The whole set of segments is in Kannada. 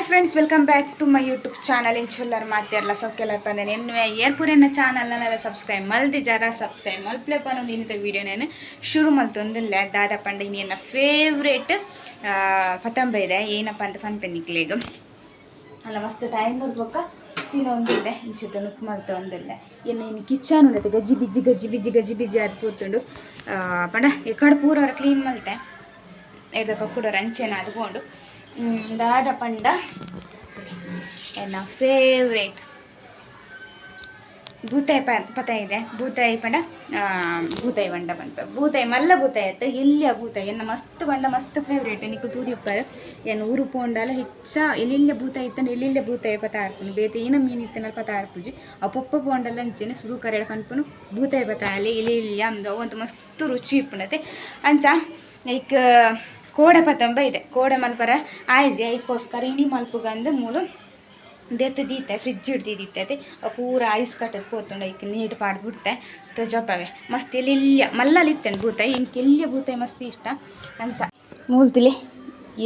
Hi friends welcome back to my YouTube channel ಇಂಚುಲ್ಲರ್ ಮಾತಾಡಲ್ಲ ಸೌಕೆಲ್ಲ ತಂದೆ ಎನ್ನುವೆ ಏರ್ಪುರಿನ ಚಾನಲ್ನೆಲ್ಲ ಸಬ್ಸ್ಕ್ರೈಬ್ ಮಲ್ದಿ ಜರ ಸಬ್ಸ್ಕ್ರೈಬ್ ಮಲ್ಪ್ಲೆ ಅನ್ನೋದು ಇನ್ನಿತ ವೀಡಿಯೋ ನಾನು ಶುರು ಮಲ್ತೊಂದಿಲ್ಲ ದಾದ ಪಂಡ ಇನ್ನೇನ ಫೇವ್ರೇಟ್ ಪತಂಬ ಇದೆ ಏನಪ್ಪ ಅಂತ ಫನ್ ಪೆನ್ನಿಕ್ಲೇಗ ಅಲ್ಲ ಮಸ್ತ್ ಟೈಮ್ ಬರ್ಬೇಕ ತಿನ್ನೊಂದಿಲ್ಲ ಇಂಚಿದ ನುಕ್ ಮಲ್ತ ಒಂದಿಲ್ಲ ಎನ್ನ ಇನ್ನು ಕಿಚನ್ ಉಂಡತೆ ಗಜ್ಜಿ ಬಿಜ್ಜಿ ಗಜ್ಜಿ ಬಿಜ್ಜಿ ಗಜ್ಜಿ ಬಿಜ್ಜಿ ಅದು ಕೂತ್ಕೊಂಡು ಪಂಡ ಕಡೆ ಪೂರ ಕ್ಲೀನ್ ಮಲ್ತೆ ಇದಕ್ಕೆ ಕೂಡ ರಂಚೆನ ಅದ್ಕೊಂಡು ದಾದ ಪಂಡ. ಎನ್ನ ಫೇವ್ರೇಟ್ ಭೂತಾಯಿ ಪ ಇದೆ. ಭೂತಾಯಿ ಪಂಡ. ಭೂತಾಯಿ ಬಂಡ ಪಂಪ ಭೂತಾಯಿ, ಮಲ್ಲ ಭೂತಾಯಿ ಆಯ್ತು ಎಲ್ಲಿಯ ಭೂತಾಯಿ. ಎನ್ನ ಮಸ್ತ್ ಬಂಡ ಮಸ್ತ್ ಫೇವ್ರೇಟ್ ನಿಕ್ಕು ತೂದಿ ಉಪ್ಪರು ಏನು, ಊರು ಪೋಂಡಲ ಹೆಚ್ಚ ಎಲ್ಲಿಲ್ಲ ಭೂತಾಯಿ ಇತ್ತಂಡು ಎಲ್ಲಿಲ್ಲ ಭೂತಾಯಿ ಪತ ಆರ್ಪುನು ಬೇತೆ ಏನ ಮೀನು ಇತ್ತನಲ್ಲ ಪತ ಆರ್ಪುಜಿ ಆ ಪೊಪ್ಪ ಪೋಂಡಲ ಅಂಚೆನೆ ಸುರು ಕರೆಯಡ ಪನ್ಪುನು ಭೂತಾಯಿ ಪತ ಅಲ್ಲಿ, ಇಲ್ಲಿ ಇಲ್ಲಿ, ಅಂದು ಅವಂತ ಮಸ್ತ್ ರುಚಿ ಇಪ್ಪುನತೆ ಅಂಚ ಐಕ್ ಕೋಡೆ ಪತಂಬ ಇದೆ. ಕೋಡೆ ಮಲ್ಪರ ಆಯ್ಜಿ ಐಕೋಸ್ಕರ ಇನಿ ಮಲ್ಪುಗಂದು ಮೂಲು ದೆತ್ತು ದೀತೆ ಫ್ರಿಜ್ ಹಿಡ್ದಿದ್ದೀತೆ ಪೂರ ಐಸ್ ಕಟ್ಟದ್ ಪೋತುಂಡು ಐಕ್ ನೀಟ್ ಪಾಡ್ಬಿಡ್ತೆ. ಜೊಪ್ಪವೆ ಮಸ್ತ್ ಎಲ್ಲಿಲ್ಯ. ಮಲ್ಲಲ್ಲಿ ಇತ್ತೇನೆ ಭೂತಾಯಿ ಇನ್ಕೆ ಎಲ್ಲಿಯ ಭೂತಾಯಿ ಮಸ್ತ್ ಇಷ್ಟ. ಅಂಚ. ಮೂಲ್ತಿಲಿ.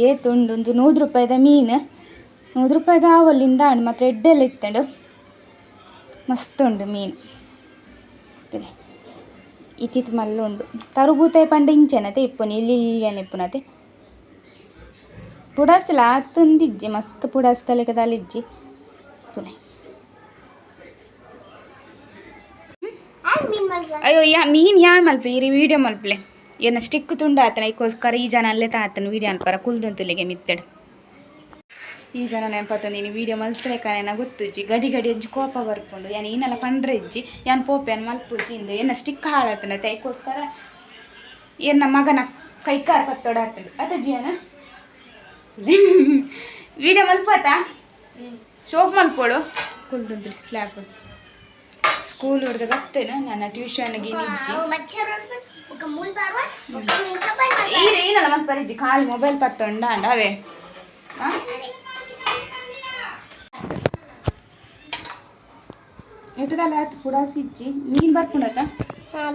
ಏತುಂಡು ಒಂದು ನೂರು ರೂಪಾಯಿದ ಮೀನು. ನೂರು ರೂಪಾಯಿದ ಆವಲ್ಲಿಂದ ಹಣ್ಣು ಮತ್ತು ಎಡ್ಡೆಲ್ಲ ಇತ್ತಂಡು. ಮಸ್ತ್ ಉಂಡು ಮೀನು. ತಿಳಿ ಇತ್ತಿತ್ತು ಮಲ್ಲ ಉಂಡು ತರು ಭೂತಾಯಿ ಪಂಡ ಇಂಚೆನತೆ ಇಪ್ಪುನಿ ಇಲ್ಲಿ ಇಲ್ಲಿಯನ್ ಇಪ್ಪುನತೆ ಪುಡಾಸಿಲ್ಲ ಆತಂದಿಜ್ಜಿ ಮಸ್ತ್ ಪುಡಾಸ್ ತಲೆಗದಲ್ಲಿಜ್ಜಿ ತುನೆ ಅಯ್ಯೋ ಯಾ ಮೀನು ಯಾರು ಮಲ್ಪೆ ಈ ವಿಡಿಯೋ ಮಲ್ಪಲೆ ಏನ ಸ್ಟಿಕ್ ತುಂಡ ಆತನ ಈಗೋಸ್ಕರ ಈ ಜನ ಅಲ್ಲೇ ತಾತನ ವಿಡಿಯೋ ಅನ್ಪರ ಕುಲ್ದಂತುಲಿಗೆ ಮಿತ್ತಡ್ ಈ ಜನ ನೆನಪಾತ ನೀನು ವಿಡಿಯೋ ಮಲ್ತಲೆ ಕಾನೇನ ಗೊತ್ತುಜ್ಜಿ. ಗಡಿ ಗಡಿ ಅಜ್ಜಿ ಕೋಪ ಬರ್ಕೊಂಡು ಯಾನ್ ಈನೆಲ್ಲ ಪಂಡ್ರೆ ಇಜ್ಜಿ ಯಾನ್ ಪೋಪೆ ಏನು ಮಲ್ಪುಜ್ಜಿ ಇಂದ ಏನ ಸ್ಟಿಕ್ ಹಾಳಾತನ ತೈಕೋಸ್ಕರ ಏನ ಮಗನ ಕೈ ಕಾರ್ ಆಗ್ತದೆ ಅತ್ತಜ್ಜಿ ಏನ? ವಿಡಿಯೋ ಮಲ್ಪತ್ತ ಶೋಕ್ ಮಲ್ಪೋಡು ಕುಲ್ದಂತು ಸ್ಲ್ಯಾಪ್ ಸ್ಕೂಲ್ ಹೊಡೆದು ಬರ್ತೇನೆ ನನ್ನ ಟ್ಯೂಷನ್ಗೆ ಏನಲ್ಲ ಮತ್ತೆ ಪರಿಜ್ಜಿ ಖಾಲಿ ಮೊಬೈಲ್ ಪತ್ತೊಂಡ ಅಂಡ ಅವೇ. ಎಟ್ಟದಲ್ಲ ಆಯ್ತು ಪುಡಾಸಿ ಇಜ್ಜಿ ನೀನು ಬರ್ಪುಣತ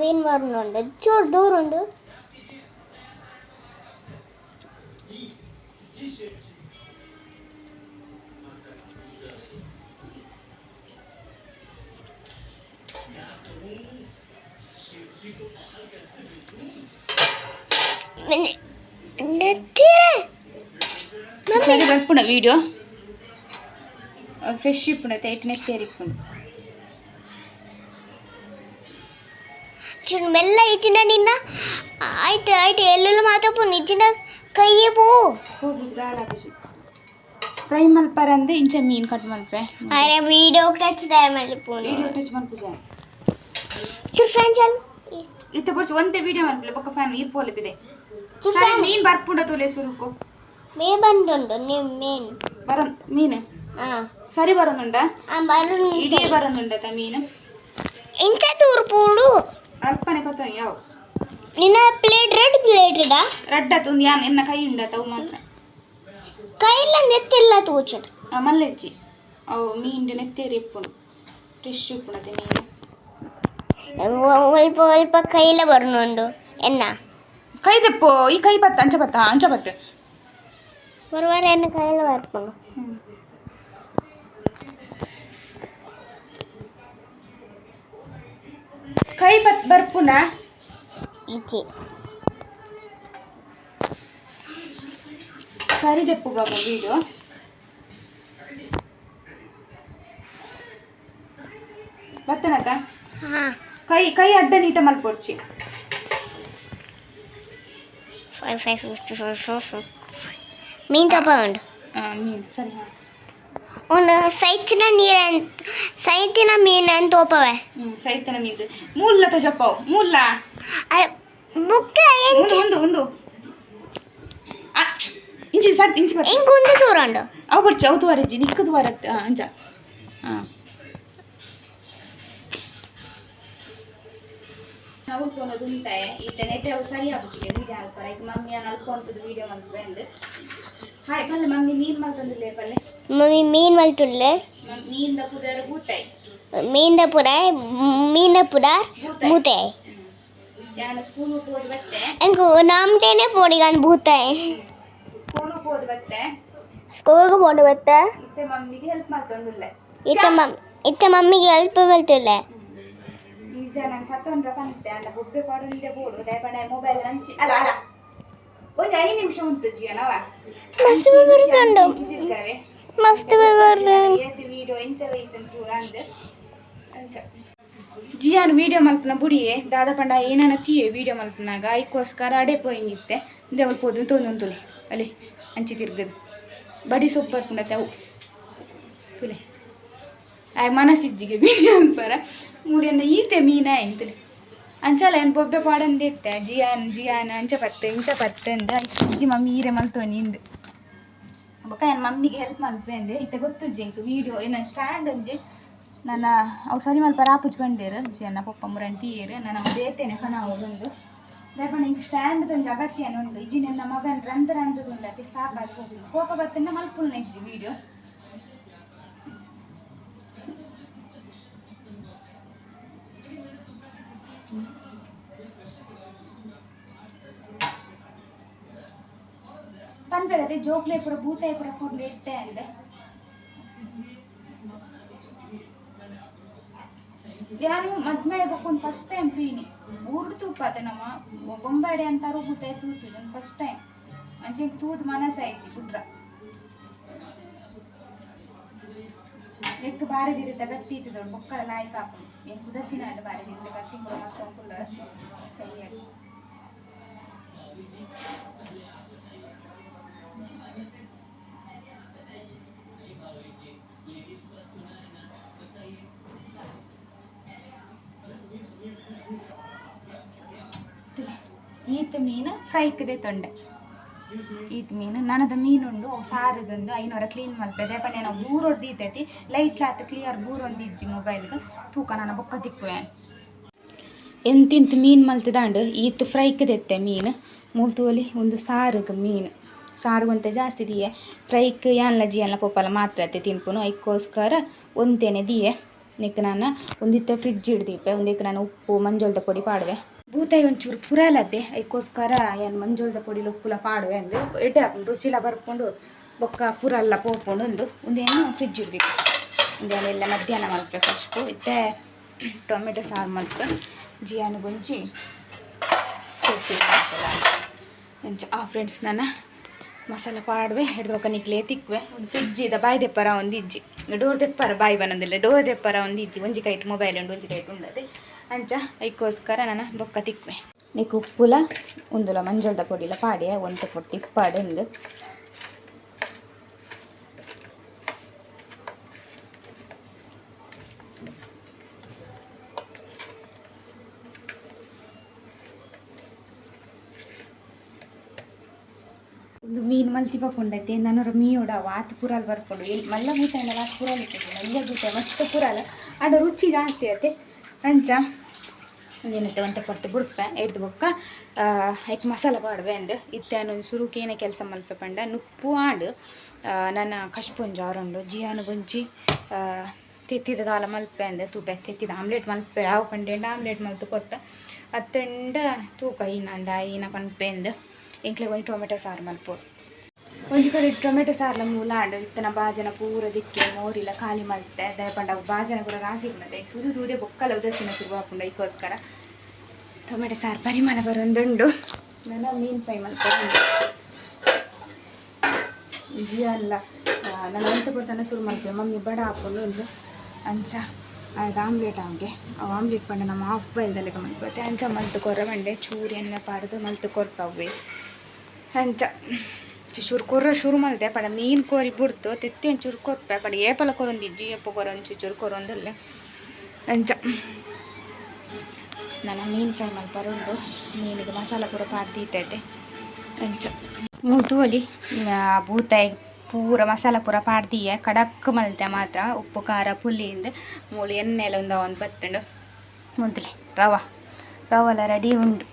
ಮೀನ್ ಬರುನುಂಡು ಚೂರು ದೂರ ಉಂಡು ಸರಿ ಬರ್ಪುಣ ವಿಡಿಯೋ ಫ್ರೆಶ್ ಇಪ್ಪುಣತೆ ಎಟ್ಟನೆ ತೇರಿಪ್ಪುಂಡು ಚೂರು ಮೆಲ್ಲ ಇಚ್ಚಿನ ನಿನ್ನ ಆಯ್ತು ಆಯ್ತು ಎಲ್ಲೆಲ್ಲ ಮಾತಾಪು ನಿಜ್ಜಿನ ಕೈಯೇ ಪೋ ಹೋಗಿ ದಾಲಾಗುಜಿ ಫ್ರೈ ಮಲ್ಪರಂದೆ ಇಂಚ ಮೀನು ಕಟ್ ಮಲ್ಪೆ ಅರೆ ವಿಡಿಯೋ ಟಚ್ ಮೇಲೆ ಪೋನು ವಿಡಿಯೋ ಟಚ್ ಮಲ್ಪುಜ ಚೂರು ಫ್ಯಾನ್ ಚಾಲು ಇತ್ತ ಬರ್ಸಿ ಒಂದೇ ವಿಡಿಯೋ ಮಲ್ಪಲೆ ಬೊಕ್ಕ ಫ್ಯಾನ್ ನೀರು ಪೋಲಿಪಿದೆ ಸರಿ ಮೀನು ಬರ್ಪುಂಡ ತುಲೆ ಸುರುಕು ಮೇ ಬಂದುಂಡು ನೀವು ಮೇನ್ ಬರ ಮೀನು ಹಾಂ ಸರಿ ಬರೋನುಂಡ ಬರು ಇಡೀ ಬರೋನುಂಡತ ಮೀನು ಇಂಚ ದೂರ ಪೋಡು ಅಲ್ಪನೆ ಪತ್ತ ಯಾವ ನಿನ್ನ ಪ್ಲೇಟ್ ರೆಡ್ ಪ್ಲೇಟೆಡಾ ರಡ್ಡ ಒಂದು ಯಾನ್ ಎನ್ನ ಕೈ ಉಂಡತ ಅವು ಮಾತ್ರ ಕೈಲ್ಲ ನೆತ್ತಿಲ್ಲ ತೂಚಡ್ ಆ ಮಲ್ಲೆಜ್ಜಿ ಅವು ಮೀನಿಂದ ನೆತ್ತೇರಿ ಇಪ್ಪುಂಡು ಫ್ರೆಶ್ ಇಪ್ಪುಣತೆ ಮೀನು ಸ್ವಲ್ಪ ಸ್ವಲ್ಪ ಕೈಲ ಬರುನುಂಡು ಎನ್ನ ಕೈ ತೆಪ್ಪು ಈ ಕೈ ಬತ್ತ ಅಂಚ ಬತ್ತ ಅಂಚ ಬತ್ತ ಬರುವಾರ ಎನ್ನ ಕೈಲ ಬರ್ಪುಂಡು ಕೈ ಬತ್ ಬರ್ಪುನ ಈಚೆ. ಸರಿ ತೆಪ್ಪು ಬಾಬು ವೀಡಿಯೋ ಬತ್ತನಕ ಹಾಂ. ಕೈ ಕೈ ಅಡ್ಡ ನೀಟ ಮಲ್ಪೊಡ್ಚಿ five five fifty five four four ಮೀನ್ ಮೀನು ಸರಿ ಹಾಂ. ಒಂದು ಸೈತಿನ ನೀರ ಸೈತಿನ ಮೀನು ಅಂತ ಹ್ಞೂ ಸೈತನ ಮೀನು ಮೂಲ ತಜಪ್ಪವು ಮೂಲ ಬುಕ್ಕ ಒಂದು ಒಂದು ಒಂದು. ಇಂಚಿ ಸರ್ ಇಂಚಿ ಬರ್ತ ಹೆಂಗ್ ಒಂದು ದೂರ ಉಂಡು ಅವು ಬರ್ಚಿ ಅವು ತುವಾರಜ್ಜಿ ನಿಕ್ಕ ತುವಾರ ಅಂಜ. ಹಾಂ ನಾವು ತೊನದು ಉಂಟಾಯ ಈತ ನೆಟ್ಟೆ ಅವು ಸರಿ ಆಗುತ್ತಿಗೆ ವೀಡಿಯೋ ಅಲ್ಪರ ಈಗ ಮಮ್ಮಿ ವೀಡಿಯೋ ಮಾಡ್ತದೆ ಹಾಯ್ ಪಲ್ಲೆ ಮಮ್ಮಿ ಮೀನು ಮಾಡ್ತಂದಿಲ್ಲ ಪಲ್ಲೆ? ಮಮ್ಮಿ ಮೀನ್ ಮಲ್ಟುಳ್ಳೆ ಮೀನಿಂದ ಕುದರ ಬೂತಾಯಿ ಮೀನ್ದ ಪುರ ಮೀನ ಪುರ ಭೂತೆ ಯಾನ ಸ್ಕೂಲ್ ಹೋಗಿ ಬತ್ತೆ ಹೆಂಗು ನಮ್ದೇನೆ ಪೋಡಿಗಾನ್ ಭೂತೆ ಸ್ಕೂಲ್ ಹೋಗಿ ಬತ್ತೆ ಸ್ಕೂಲ್ಗೆ ಬೋದು ಬತ್ತ ಇತ್ತೆ ಮಮ್ಮಿಗೆ ಹೆಲ್ಪ್ ಮಾಡ್ತೊಂದಿಲ್ಲ ಇತ್ತ ಮಮ್ ಇತ್ತ ಮಮ್ಮಿಗೆ ಅಲ್ಪ ಬರ್ತಲ್ಲ ನಿಜ ನಂಗೆ ಹತ್ತೊಂದ್ರ ಕಾಣಿಸ್ತೆ ಅಲ್ಲ ಬೊಬ್ಬೆ ಪಾಡೊಂದೆ ಬೋಡು ದಯಪಡ ಮೊಬೈಲ್ ಹಂಚಿ ಅಲ್ಲ ಅಲ್ಲ ಒಂದು ಐದು ನಿಮಿಷ ಉಂಟು ಜಿಯನವ ಮಸ್ತ್ ಬರ್ತುಂಡು ಮಸ್ತ್ ಜಿಯಾನ್ ವಿಡಿಯೋ ಮಲ್ಪನ ಬುಡಿಯೇ, ದಾದ ಪಂಡ ಏನನ ತೀಯೇ ವಿಡಿಯೋ ಮಲ್ಪನಾಗ ಐಕೋಸ್ಕರ ಅಡೆ ಪೋಯಿಂಗಿತ್ತೆ ದೇವಲ್ ಪೋದು ತೊಂದು ತುಲೆ. ಅಲ್ಲಿ, ಅಂಚಿ ತಿರ್ಗದು ಬಡಿ ಸೊಪ್ಪು ಬರ್ಪುಂಡತ್ತೆ ಅವು. ತುಲೆ. ಆ ಮನಸ್ಸಿಜ್ಜಿಗೆ ವಿಡಿಯೋ ಅನ್ಪರ ಮೂಡಿಯನ್ನ ಈತೆ ಮೀನ ಎಂತಲೆ ಅಂಚಲ ಏನು ಬೊಬ್ಬೆ ಪಾಡಂದಿತ್ತೆ? ಜಿಯಾನ್ ಜಿಯಾನ್, ಅಂಚ ಪತ್ತೆ, ಇಂಚ ಪತ್ತೆ ಅಂದ. ಅಜ್ಜಿ ಮಮ್ಮಿ ಈರೆ ಮಲ್ತೋನಿ ಇಂದು. ಬೊಕ್ಕ ನನ್ನ ಮಮ್ಮಿಗೆ ಹೆಲ್ಪ್ ಮನ್ಪೆಂದೆ ಇತ್ತೆ ಗೊತ್ತು ಜಿಂಕ್ ವಿಡಿಯೋ ಏನ ಸ್ಟ್ಯಾಂಡ್ ಒಂಜಿ ನನ್ನ ಅವು ಸರಿ ಮಲ್ಪ, ರಾಪುಜ್ ಬಂದೇರ ಜಿ ಅನ್ನ ಪಪ್ಪ ಮುರನ್ ತೀಯರು ನನ್ನ ಬೇತೇನೆ ಕಣ ಅವಳೊಂದು ದಯಪಣ್ಣ ಹಿಂಗೆ ಸ್ಟ್ಯಾಂಡ್ ಒಂದು ಅಗತ್ಯ ಉಂಡು ಇಜ್ಜಿ ನನ್ನ ಮಗನ ರಂದ ರಂದದು ಅತಿ ಸಾಕಾಗಿ ಹೋಗಿ ಕೋಪ ಬತ್ತಿಂದ ಮಲ್ಪುಲ್ನ ಇಜ್ಜಿ ವಿಡಿಯೋ ಜೋಕ್ಲೆ ಪುರ ಭೂತಾಯಿ ಪುರ ಕೂರ್ಲೆ ಇಟ್ಟೆ ಅಂದೆ. ಯಾರು ಮದ್ಮೆ ಬಕ್ಕೊಂದು ಫಸ್ಟ್ ಟೈಮ್ ಪೀನಿ. ಊರು ತೂಪಾತೆ ನಮ್ಮ ಬೊಂಬಾಡೆ ಅಂತಾರು ಭೂತಾಯಿ ತೂತು. ಫಸ್ಟ್ ಟೈಮ್ ಅಂಚೆ ತೂದು ಮನಸ್ಸಾಯ್ತು ಪುಟ್ರ ಎಕ್ ಬಾರದಿರುತ್ತೆ ಗಟ್ಟಿ ಇತ್ತು ಬೊಕ್ಕಳ ಲಾಯ್ಕ ಹಾಕೊಂಡು ಏನು ಕುದಸಿನ ಅಡ್ಡ ಬಾರದಿರುತ್ತೆ ಗಟ್ಟಿ ಫುಲ್ ಸರಿಯಾಗಿ. ಈತ ಮೀನ ಫ್ರೈಕ್ದೆ ತೊಂಡೆ. ಈತ ಮೀನು ನನದ ಮೀನುಂಡು ಅವು ಸಾರದೊಂದು ಐನೂರ ಕ್ಲೀನ್ ಮಲ್ಪೆ ದೇಪಣ್ಣೆ ನಾವು ದೂರ ಹೊಡ್ದೀತೈತಿ ಲೈಟ್ ಲಾತ್ ಕ್ಲಿಯರ್ ಬೂರೊಂದು ಇಜ್ಜಿ ಮೊಬೈಲ್ಗೆ ತೂಕ ನನ್ನ ಬೊಕ್ಕ ತಿಕ್ಕುವೆ. ಎಂತಿಂತ ಮೀನು ಮಲ್ತದಾಂಡು, ಈತ ಫ್ರೈಕ್ದೆತ್ತೆ ಮೀನು. ಮೂಲ್ತೋಲಿ ಒಂದು ಸಾರಿಗೆ ಮೀನು. ಸಾರುಗಂತ ಜಾಸ್ತಿ ದಿಯೆ. ಫ್ರೈಕ್ ಯಾನ್ಲ ಜಿಯನ್ಲ ಪೋಪಲ ಮಾತ್ರ ಅತ್ತೆ ತಿನ್ಪುನು. ಐಕ್ಕೋಸ್ಕರ ಒಂತೇನೆ ದಿಯೆ. ನೆಕ್ ನಾನು ಒಂದಿತ್ತೆ ಫ್ರಿಡ್ಜ್ ಹಿಡ್ದಿಪ್ಪೆ ಒಂದಿಕ್ಕೆ ನಾನು ಉಪ್ಪು, ಮಂಜೋಲ್ದ ಪೊಡಿ ಪಾಡುವೆ. ಬೂತಾಯಿ ಒಂಚೂರು ಪುರಲದ್ದೆ ಐಕ್ಕೋಸ್ಕರ ಏನು ಮಂಜೋಲ್ದ ಪೊಡಿಲು ಉಪ್ಪುಲ ಪಾಡುವೆ ಅಂದು. ಎಡ್ಡೆ ಹಾಕೊಂಡು ರುಚಿಲ ಬರ್ಕೊಂಡು, ಬೊಕ್ಕ ಪುರಲ್ಲ ಪೋಪುಂಡು ಒಂದು ಒಂದೇನು ಫ್ರಿಡ್ಜ್ ಹಿಡ್ದಿತ್ತು ಒಂದೇನೆಲ್ಲ ಮಧ್ಯಾಹ್ನ ಮಲ್ಪೆ ಫಸ್ಟು ಇತ್ತೆ ಟೊಮೆಟೊ ಸಾರು ಮಲ್ಪೆ ಜಿಯಾನು ಗೊಂಜಿ. ಆ ಫ್ರೆಂಡ್ಸ್ ನನ್ನ ಮಸಾಲ ಪಾಡ್ವೆ ಹಿಡ್ದೊಕ್ಕ ನಿಕ್ಲೆ ತಿಕ್ವೆ, ಒಂದು ಫ್ರಿಜ್ಜಿದ ಇದ ಬಾಯಿ ದೆಪ್ಪರ ಒಂದು ಇಜ್ಜಿ. ಡೋರ್ ದೆಪ್ಪರ ಬಾಯಿ ಬನ್ನದಿಲ್ಲ ಡೋರ್ ದೆಪ್ಪರ ಒಂದು ಇಜ್ಜಿ. ಒಂಜಿ ಕೈಟ್ ಮೊಬೈಲ್ ಉಂಡು, ಒಂಜಿ ಕೈಟ್ ಉಂಡದೆ. ಅಂಚ ಐಕೋಸ್ಕರ ನಾನು ಬೊಕ್ಕ ತಿಕ್ವೆ. ಉಪ್ಪುಲ ಒಂದುಲ ಮಂಜಲ್ದ ಪೊಡಿಲ ಪಾಡಿಯ, ಒಂದು ಪೊಟ್ಟಿ ಇಪ್ಪಾಡೆಂದು ಒಂದು ನಾನು ರಮಿಯೋಡ ವಾತ್ ಪುರಾಲ್ ಬರ್ಕೊಂಡು. ಎಲ್ಲಿ ಮಲ್ಲ ಬೂತಾಯಿನ ವಾತ್ ಪುರಾಲ್ ಇಟ್ಟಿದ್ದೆ. ಮಲ್ಲ ಬೂತ ಮಸ್ತ್ ಪುರಲ್ಲ ಅದು ರುಚಿ ಜಾಸ್ತಿ ಆಯ್ತೆ ಅಂಚ ಏನೈತೆ ಒಂತ ಕೊಟ್ಟು ಬಿಡ್ಪೆ ಎಡ್ದು ಬೊಕ್ಕ ಐಕ್ ಮಸಾಲ ಪಾಡ್ವೆ ಅಂದು. ಇತ್ತೆ ಒಂದು ಸುರುಕೇನೆ ಕೆಲಸ ಮಲ್ಪೆ ಪಂಡ. ನುಪ್ಪು ಆಡು ನನ್ನ ಕಷ್ಪುಂಜ ಅವರುಂಡು ಜಿಯಾನು ಗುಂಜಿ ತೆತ್ತಿದ ದಾಲ ಮಲ್ಪೆ ಅಂದೆ. ತೂಪೆ, ತೆತ್ತಿದ ಆಮ್ಲೆಟ್ ಮಲ್ಪೆ ಯಾವ ಪಂಡೆ ಆಮ್ಲೆಟ್ ಮಲ್ತು ಕೊರ್ಪೆ. ಅತ್ತಂಡ ತೂಕ ಈನಂದ ಈನ ಪನ್ಪೆ ಅಂದು. ಎಂಕ್ಲೆ ಒಂಜಿ ಟೊಮೆಟೊ ಸಾರು ಮಲ್ಪೋಡು. ಒಂಜಿ ಕಡೆ ಟೊಮೆಟೊ ಸಾರ್ಲ ಮೂಲ ಆಂಡು, ಇತ್ತನ ಬಾಜನ ಪೂರ ದಿಕ್ಕೆ ಮೋರಿಲ ಖಾಲಿ ಮಲ್ತೆ ದಯಪಂಡ ಬಾಜನ ಕೂಡ ರಾಸಿ ಉಂಡದೆ ತುದು ದೂದೆ ಬೊಕ್ಕಲ ಉದಸಿನ ಶುರು ಹಾಕೊಂಡು ಇದಕ್ಕೋಸ್ಕರ ಟೊಮೆಟೊ ಸಾರ್ ಪರಿಮಳ ಬರೊಂದುಂಡು. ನನ್ನ ಮೀನು ಫ್ರೈ ಮಲ್ಪೆ ಅಲ್ಲ ನಾನು ಅಂತ ಕೊಡ್ತಾನೆ ಶುರು ಮಾಡ್ತೇವೆ ಮಮ್ಮಿ ಬಡ ಹಾಕೊಂಡು ಒಂದು ಅಂಚ, ಅದು ಆಮ್ಲೆಟ್ ಅವ್ಗೆ ಅವು ಆಮ್ಲೆಟ್ ಪಂಡ ನಮ್ಮ ಹಾಫ್ ಬೈಲ್ದಲ್ಲಿ ಮಲ್ಪತ್ತೆ. ಅಂಚ ಮಲ್ತು ಕೊರ ಬಂಡೆ ಚೂರಿ ಎಣ್ಣೆ ಪಾಡ್ದು ಮಲ್ತು ಕೊರ್ತವೆ ಅಂಚ. ಚೂರು ಕೊರ ಶುರು ಮಲ್ತೆ ಪಡ ಮೀನು ಕೋರಿ ಬಿಡ್ತು ತೆತ್ತಿ ಚೂರು ಕೊರ್ಪೆ ಪಡ ಏಪಲ ಕೊರೊಂದಿಜ್ಜಿ ಏಪ ಕೊರೊಂದು ಚೂರು ಕೊರೊಂದಲ್ಲೇ ಅಂಚ ನಾನು ಮೀನು ಫ್ರೈ ಮಲ್ಪರುಂಡು ಮೀನಿಗೆ ಮಸಾಲ ಪೂರ ಪಾಡ್ದೀತೈತೆ ಅಂಚ ಮುಲ್ತುವಲಿ ಬೂತಾಯಿ ಪೂರ ಮಸಾಲ ಪೂರ ಪಾಡ್ದೀಯ ಕಡಕ್ ಮಲ್ತೆ ಮಾತ್ರ ಉಪ್ಪು ಖಾರ ಪುಲ್ಲಿಯಿಂದ ಮೂಳು ಎಣ್ಣೆಲ್ಲ ಒಂದು ಒಂದು ಬತ್ತಂಡು ಮುದ್ಲಿ ರವ ರವೆಲ್ಲ ರೆಡಿ ಉಂಡು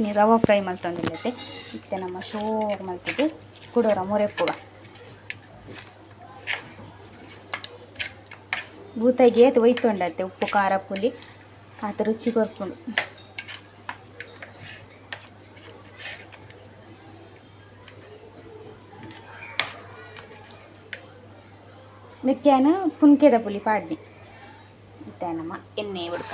ನೀ ರವ ಫ್ರೈ ಮಲ್ತೊಂದಿಲ್ಲತ್ತೆ ಮತ್ತೆ ನಮ್ಮ ಶೋರ್ ಮಲ್ತಿದ್ದು ಕುಡೋರ ಮೊರೆಪ್ಪುಗ ಬೂತಾಯಿಗೆ ಏತು ಒಯ್ತೊಂಡತ್ತೆ ಉಪ್ಪು ಖಾರ ಪುಲಿ ಆತ ರುಚಿ ಕೊರ್ಕೊಂಡು ಮಿಕ್ಕ್ಯಾನ ಪುನ್ಕೆದ ಪುಲಿ ಪಾಡ್ನಿ ಇತ್ತೇನಮ್ಮ ಎಣ್ಣೆ ಹುಡ್ಕ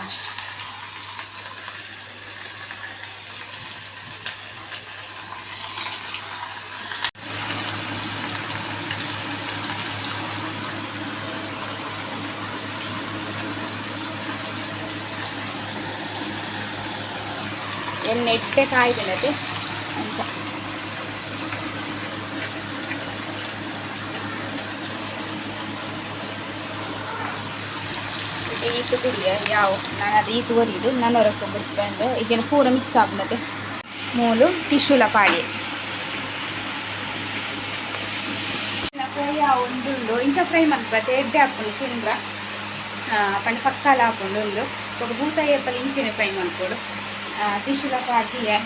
ಎಣ್ಣೆ ಇಟ್ಟೆ ಕಾಯ್ದಿಲ್ಲದೆ ಅಂತ ಈತು ಕುಡಿಯ ಯಾವ ನಾನು ಅದು ಈತು ಒರಿದು ನಾನು ಹೊರಕ್ಕೆ ಬಿಡ್ಸ್ಕೊಂಡು ಈಗಿನ ಪೂರ ಮಿಕ್ಸ್ ಆಗ್ಬಿಡತ್ತೆ ಮೂಲು ಟಿಶ್ಯೂಲ ಪಾಡಿ ಫ್ರೈ ಒಂದು ಇಂಚ ಫ್ರೈ ಮಾಡ್ಬತ್ತೆ ಎಡ್ಡೆ ಹಾಕೊಂಡು ತಿಂದ್ರ ಪಂಡ ಪಕ್ಕಾಲ ಹಾಕೊಂಡು ಒಂದು ఒక ಬೂತ ಏಪಲ್ ಇಂಚಿನ ಫ್ರೈ ತ್ರಿಶೂಲ ಪಾತಿಯೆ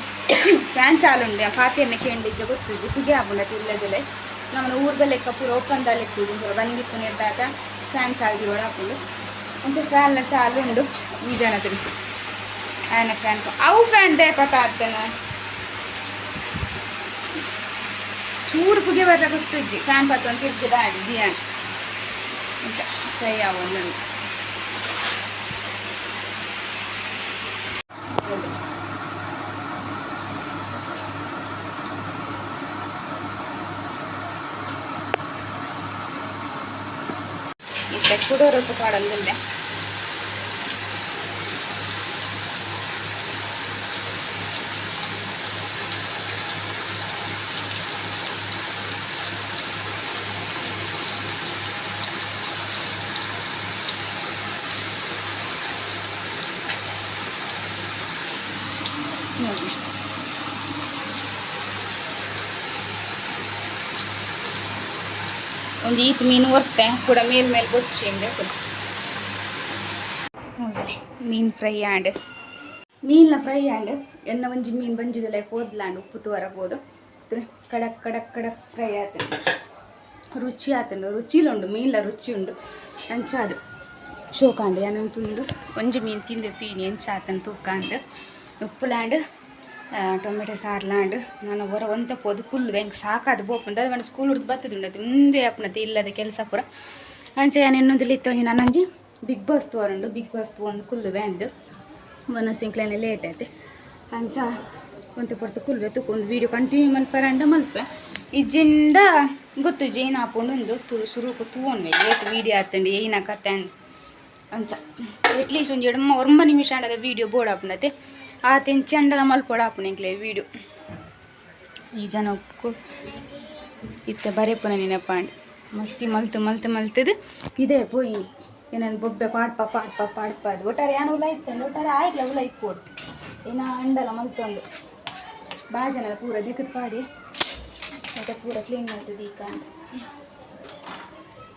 ಫ್ಯಾನ್ ಆ ಪಾತಿಯನ್ನು ಕೇಳಿದ್ದೆ ಗೊತ್ತು ಕುಗೆ ಆಬುಂಡತಿ ಇಲ್ಲದಲೆ ನಮ್ಮನ್ನು ಊರ್ದ ಲೆಕ್ಕ ಪೂರ ಒಪ್ಪಂದ ಲೆಕ್ಕ ಬಂದಿತ್ತು ನಿರ್ದಾಗ ಫ್ಯಾನ್ ಚಾಲ್ದು ಓಡಾಕೊಂಡು ಮುಂಚೆ ಫ್ಯಾನ್ನ ಚಾಲು ಉಂಡು ನಿಜನ ತಿಳಿಸಿ ಆಯ್ನ ಫ್ಯಾನ್ ಅವು ಫ್ಯಾನ್ ಡೇಪತ ಆಗ್ತಾನೆ. ಚೂರು ಪುಗೆ ಬರ್ರ ಗೊತ್ತಿದ್ದಿ. ಫ್ಯಾನ್ ಪತ್ತು ಅಂತ ಇರ್ತದ ಅಡ್ಡಿ ಅಂತ ಸರಿ ಅವನು കൂടെ ഉറപ്പ് കടലില്ല ಒಂದು ಈತ್ ಮೀನು ಒರ್ತೆ ಕೂಡ ಮೇಲ್ ಮೇಲೆ ಗೊಚ್ಚಿ ಹಿಂಗೆ ಹೌದಲೆ ಮೀನು ಫ್ರೈ ಆಂಡ್. ಮೀನಿನ ಫ್ರೈ ಆಂಡ್ ಎನ್ನ ಒಂಜಿ ಮೀನು ಬಂಜಿದಲ್ಲ ಪೋದ್ಲಾಂಡ್ ಉಪ್ಪು ತೋರಬೋದು ಕಡಕ್ ಕಡಕ್ ಕಡಕ್ ಫ್ರೈ ಆತಂಡು ರುಚಿ ಆತಂಡು ರುಚಿಲುಂಡು ಮೀನ್ಲ ರುಚಿ ಉಂಡು ಅಂಚಾದು ಶೋಕಾಂಡು ಏನಂತಂದು ಒಂಜಿ ಮೀನು ತಿಂದು ತೀನಿ ಎಂಚ ಆತನ್ ಉಪ್ಪು ಉಪ್ಪುಲಾಂಡ್ ಟೊಮೆಟೊ ಸಾರ್ಲಾಂಡ್. ನಾನು ಹೊರ ಒಂತ ಪೋದು ಫುಲ್ ಹೆಂಗೆ ಸಾಕಾದ ಬೋಪುಂಡು ಅದು ಸ್ಕೂಲ್ ಹುಡ್ದು ಬತ್ತದುಂಡದು ಮುಂದೆ ಅಪ್ಪನತೆ ಇಲ್ಲದ ಕೆಲಸ ಪೂರ. ಅಂಚೆ ನಾನು ಇನ್ನೊಂದು ಇತ್ತೊಂಜಿ ನಾನು ನನ್ನಂಜಿ ಬಿಗ್ ಬಾಸ್ ತೋರಂಡು ಬಿಗ್ ಬಾಸ್ ಒಂದು ಕುಲ್ಲು ವ್ಯಾಂದು ಒಂದು ಸಿಂಕ್ಲೇನೆ ಲೇಟ್ ಐತೆ ಅಂಚ ಒಂದು ಪಡ್ತು ಕುಲ್ವೆ ತುಕ್ಕೊಂದು ವೀಡಿಯೋ ಕಂಟಿನ್ಯೂ ಮಲ್ಪರಂಡ ಮಲ್ಪೆ ಇಜ್ಜಿಂದ ಗೊತ್ತು ಜೈನ್ ಹಾಕೊಂಡು ಒಂದು ತುಳು ಸುರುಕು ತೂವನ್ವೆ ಏತ್ ವೀಡಿಯೋ ಆತಂಡು. ಏನ ಕತೆ ಅಂದ್ ಅಂಚ. ಅಟ್ಲೀಸ್ಟ್ ಒಂದು ಎಡಮ್ಮ ಒಂಬ ನಿಮಿಷ ಅಂಡದ ವೀಡಿಯೋ ಬೋರ್ಡ್ ಆಪನತೆ ಆತೇನು ಚಂಡಲ ಮಲ್ಪೋಡ ಆಪನೆಂಕ್ಲೆ ವೀಡಿಯೋ. ಈ ಜನಕ್ಕೂ ಇತ್ತೆ ಬರೆಪುನ ನೆನಪಾಂಡ್ ಮಸ್ತಿ ಮಲ್ತು ಮಲ್ತು ಮಲ್ತದು ಇದೇ ಪೋಯಿ. ಏನೇನು ಬೊಬ್ಬೆ ಪಾಡ್ಪ ಪಾಡ್ಪ ಪಾಡ್ಪ ಅದು. ಒಟ್ಟಾರೆ ಏನು ಉಲ ಇತ್ತಂಡು ಒಟ್ಟಾರೆ ಆಯ್ತಲ್ಲ ಉಲ ಇಕ್ಕೋಡು. ಏನ ಅಂಡಲ ಮಲ್ತೊಂದು. ಭಾಳ ಜನ ಪೂರ ದಿಕ್ಕದ ಪಾಡಿ. ಮತ್ತೆ ಪೂರ ಕ್ಲೀನ್ ಮಾಡ್ತದೆ ಈಗ.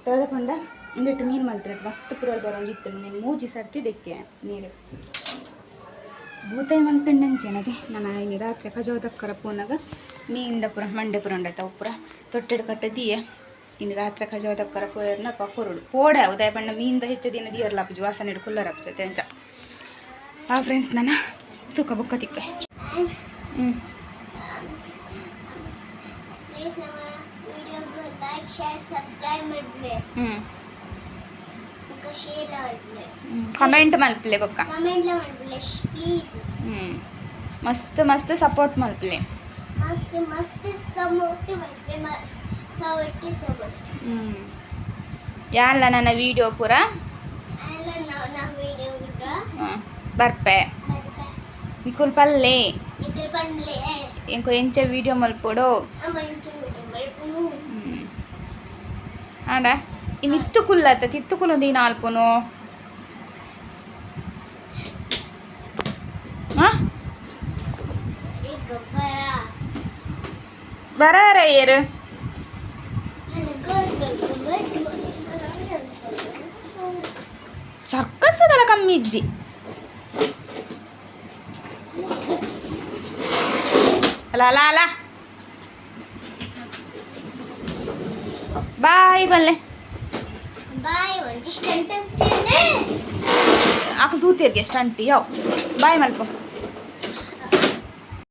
ತಗೊಂಡ ಒಂದಿಟ್ಟು ಮೀನು ಮಲ್ತಿರ. ಮಸ್ತ್ ಪೂರ ಬರೋಂಗಿತ್ತು. ನೀನು ಮೂಜಿ ಸರ್ತಿ ದೆಕ್ಕೆ ನೀರು. ಭೂತಾಯಿ ಜನಗೆ ನನ್ನ ನಿರಾತ್ರೆ ರಾತ್ರಿ ಖಜೋದಕ್ಕರ ಪೂನಗ ನೀಂದ ಪುರ ಮಂಡೆ ಪುರ ಉಂಡೈತೆ ಅವು ಪುರ ತೊಟ್ಟೆಡು ಕಟ್ಟದಿಯೇ ಇನ್ನು ರಾತ್ರಿ ಖಜೋದಕ್ಕರ ಪೋಯರ್ನ ಪಕ್ಕರುಡು ಪೋಡೆ ಉದಯ ಬಣ್ಣ ಮೀನಿಂದ ಹೆಚ್ಚು ದಿನ ದಿಯರ್ ಅಪ್ಪಜಿ ವಾಸನೆ ಕುಲ್ಲರ್ ಜೊತೆ ಅಂಚ. ಆ ಫ್ರೆಂಡ್ಸ್ ನನ್ನ ತೂಕ ಬುಕ್ಕ ತಿಕ್ಕೆ ಹ್ಞೂ ಪ್ಲೀಸ್ ನಮ್ಮ ವಿಡಿಯೋಗೆ ಲೈಕ್ ಶೇರ್ ಸಬ್ಸ್ಕ್ರೈಬ್ ಮಾಡ್ಬಿಡಿ ಹ್ಞೂ ಕಮೆಂಟ್ ಮಲ್ಪಲೆ ಬೊಕ್ಕ ಕಮೆಂಟ್ಲ ಮಾಡ್ಬಿಡಿ ಪ್ಲೀಸ್ ಹ್ಞೂ ಮಸ್ತ್ ಮಸ್ತ್ ಸಪೋರ್ಟ್ ಮಲ್ಪಲೆ ಮಸ್ತ್ ಮಸ್ತ್ ಸಮೊಟ್ಟಿ ಮಾಡ್ಬಿಡಿ ಮಸ್ತ್ ಸವಟ್ಟಿ ಸವಟ್ಟಿ ಹ್ಞೂ ಯಾಲ್ಲ ನನ್ನ ವೀಡಿಯೋ ಪೂರ ಎಲ್ಲ ನಾವು ನಾವು ವಿಡಿಯೋ ಕೂಡ ಹ್ಞೂ ಬರ್ಪೆ ಬರ್ಬೇ ನಿಕುಲ್ ಪಲ್ಲೆ ನಿಖಿಲ್ ಪಂಡ್ಲೆ ಇಂಕೊ ಎಂಚ ವೀಡಿಯೋ ಮಲ್ಪೊಡು ಮಂಚು ಮಲ್ಪುನು ಹ್ಮ್. ಆಡ ಈ ಮಿತ್ತು ಕುಲ್ಲತ್ತ ತಿತ್ತು ಕುಲ್ಲೊಂದು ಈ ನಾಲ್ಪುನು ಆ? ಈ ಗೊಬ್ಬರ ಬರಾರ ಏರು. ಸರ್ಕಸ್ ಅದಲ್ಲ ಕಮ್ಮಿ ಇಜ್ಜಿ. ಅಲ್ಲ ಅಲ್ಲ ಅಲ್ಲ. ಬಾಯ್, ಬಲ್ಲೆ. ಬಾಯ್ ಒಂದಿಷ್ಟು ಗಂಟೆ ಅಂತಿರ್ಲೇ ಆಕಳು ಎಷ್ಟು ಅಂಟಿ ಯಾವ? ಬಾಯ್